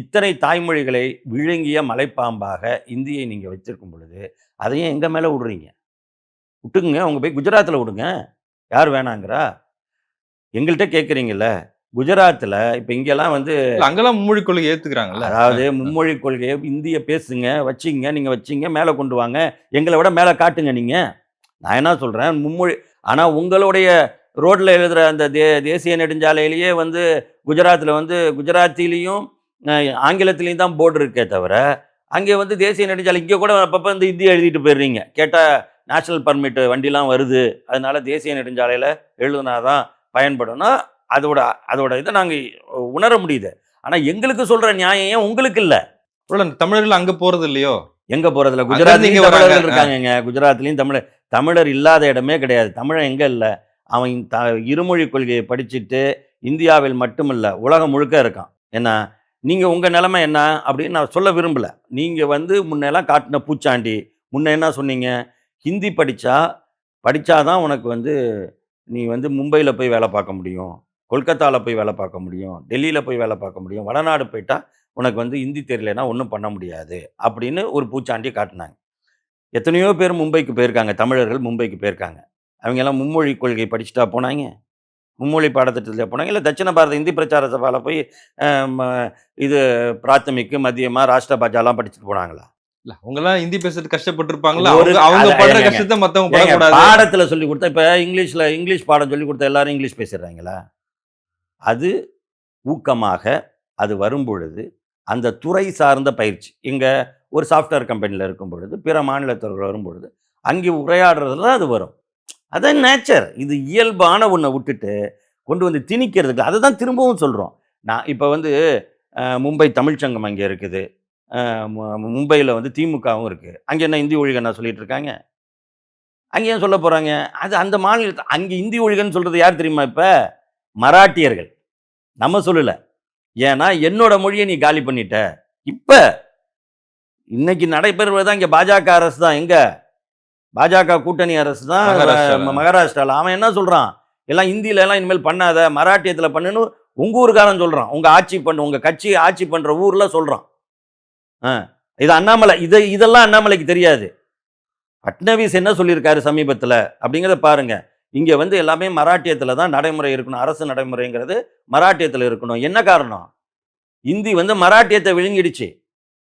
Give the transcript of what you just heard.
இத்தனை தாய்மொழிகளை விழுங்கிய மலைப்பாம்பாக இந்தியை நீங்கள் வச்சிருக்கும் பொழுது அதையும் எங்கள் மேலே விடுறீங்க? விட்டுக்குங்க அவங்க போய் குஜராத்தில் விடுங்க. யார் வேணாங்கிறா? எங்கள்கிட்ட கேட்குறீங்கல்ல குஜராத்தில் இப்போ இங்கெல்லாம் வந்து அங்கெல்லாம் மும்மொழி கொள்கை ஏத்துக்கிறாங்கல்ல. அதாவது மும்மொழி கொள்கையை இந்திய பேசுங்க வச்சிங்க நீங்கள் வச்சிங்க மேலே கொண்டு வாங்க எங்களை விட மேலே காட்டுங்க நீங்கள் நான் என்ன சொல்கிறேன் மும்மொழி ஆனால் உங்களுடைய ரோட்டில் எழுதுகிற அந்த தே தேசிய நெடுஞ்சாலையிலேயே வந்து குஜராத்தில் வந்து குஜராத்திலையும் ஆங்கிலத்திலையும் தான் போர்டு இருக்கே தவிர அங்கே வந்து தேசிய நெடுஞ்சாலை இங்கே கூட அப்பப்போ இந்த இந்தி எழுதிட்டு போயிடுறீங்க. கேட்டால் நேஷ்னல் பர்மிட் வண்டிலாம் வருது. அதனால தேசிய நெடுஞ்சாலையில் எழுதுனாதான் பயன்படும்னா அதோட அதோட இதை நாங்கள் உணர முடியுது. ஆனால் எங்களுக்கு சொல்கிற நியாயம் ஏன் உங்களுக்கு இல்லை? தமிழர்கள் அங்க போறது இல்லையோ? எங்க அங்க குஜராத்லயும். தமிழர்கள் இருக்காங்கங்க. குஜராத்லயும் தமிழர் தமிழர் இல்லாத இடமே கிடையாது. தமிழன் எங்க இல்ல? அவன் த இருமொழி கொள்கையை படிச்சுட்டு இந்தியாவில் மட்டுமல்ல உலகம் முழுக்க இருக்கான். என்ன? நீங்கள் உங்கள் நிலமை என்ன அப்படின்னு நான் சொல்ல விரும்பல. நீங்கள் வந்து முன்னெல்லாம் காட்டின பூச்சாண்டி முன்ன என்ன சொன்னீங்க? ஹிந்தி படித்தா படித்தாதான் உனக்கு வந்து நீ வந்து மும்பையில் போய் வேலை பார்க்க முடியும் கொல்கத்தாவில் போய் வேலை பார்க்க முடியும் டெல்லியில் போய் வேலை பார்க்க முடியும் வடநாடு போயிட்டா உனக்கு வந்து ஹிந்தி தெரியலனா ஒன்றும் பண்ண முடியாது அப்படின்னு ஒரு பூச்சாண்டியை காட்டினாங்க. எத்தனையோ பேர் மும்பைக்கு போயிருக்காங்க தமிழர்கள் மும்பைக்கு போயிருக்காங்க. அவங்கெல்லாம் மும்மொழி கொள்கை படிச்சுட்டா போனாங்க. மும்மொழி பாடத்திட்டத்தில் போனாங்க. இல்லை தட்சிண பாரத இந்தி பிரச்சார சபாவில் போய் இது பிராத்தமிக்கு மதியமாக ராஷ்டிர பாஜாலாம் படிச்சுட்டு போனாங்களா? இல்ல அவங்க எல்லாம் ஹிந்தி பேசுறது கஷ்டப்பட்டிருப்பாங்களா ஒரு- அவங்க படுற கஷ்டத்தை ஏங்க, படக்கூடாது. பாடத்துல சொல்லி கொடுத்தா இப்ப இங்கிலீஷ்ல இங்கிலீஷ் பாடம் சொல்லி கொடுத்தா எல்லாரும் இங்கிலீஷ் பேசிடுறாங்களா? அது ஊக்கமாக அது வரும் பொழுது அந்த துறை சார்ந்த பயிற்சி இங்க ஒரு சாஃப்ட்வேர் கம்பெனியில் இருக்கும் பொழுது பிற மாநிலத்தவர்கள் வரும் பொழுது அங்கே உரையாடுறதுல அது வரும். அதான் நேச்சர் இது இயல்பான ஒன்றை விட்டுட்டு கொண்டு வந்து திணிக்கிறதுக்கு. அதை தான் திரும்பவும் சொல்கிறோம் நான் இப்போ வந்து மும்பை தமிழ்ச்சங்கம் அங்கே இருக்குது. மும்பையில் வந்து திமுகவும் இருக்குது அங்கே என்ன இந்தி ஒழிகன்னா என்ன சொல்லிட்டு இருக்காங்க? அங்கே ஏன் சொல்ல போகிறாங்க அது அந்த மாநிலத்தை அங்கே இந்தி ஒழிகன்னு சொல்கிறது யார் தெரியுமா இப்போ? மராட்டியர்கள். நம்ம சொல்லலை. ஏன்னா என்னோட மொழியை நீ காலி பண்ணிட்ட. இப்போ இன்னைக்கு நடைபெறுவது தான் இங்கே பாஜக அரசு தான். எங்கே? பாஜக கூட்டணி அரசு தான். மகாராஷ்டிராவில் அவன் என்ன சொல்கிறான் எல்லாம் ஹிந்தியில எல்லாம் இனிமேல் பண்ணாத மராட்டியத்தில் பண்ணுன்னு உங்கள் ஊருக்காரன் சொல்கிறான் உங்கள் ஆட்சி பண்ண உங்கள் கட்சி ஆட்சி பண்ணுற ஊரில் சொல்கிறான் ஆ இது அண்ணாமலை இது இதெல்லாம் அண்ணாமலைக்கு தெரியாது. பட்னவிஸ் என்ன சொல்லியிருக்காரு சமீபத்தில்? அப்படிங்கிறத பாருங்க. இங்கே வந்து எல்லாமே மராட்டியத்தில் தான் நடைமுறை இருக்கணும் அரசு நடைமுறைங்கிறது மராட்டியத்தில் இருக்கணும். என்ன காரணம்? இந்தி வந்து மராட்டியத்தை விழுங்கிடுச்சு.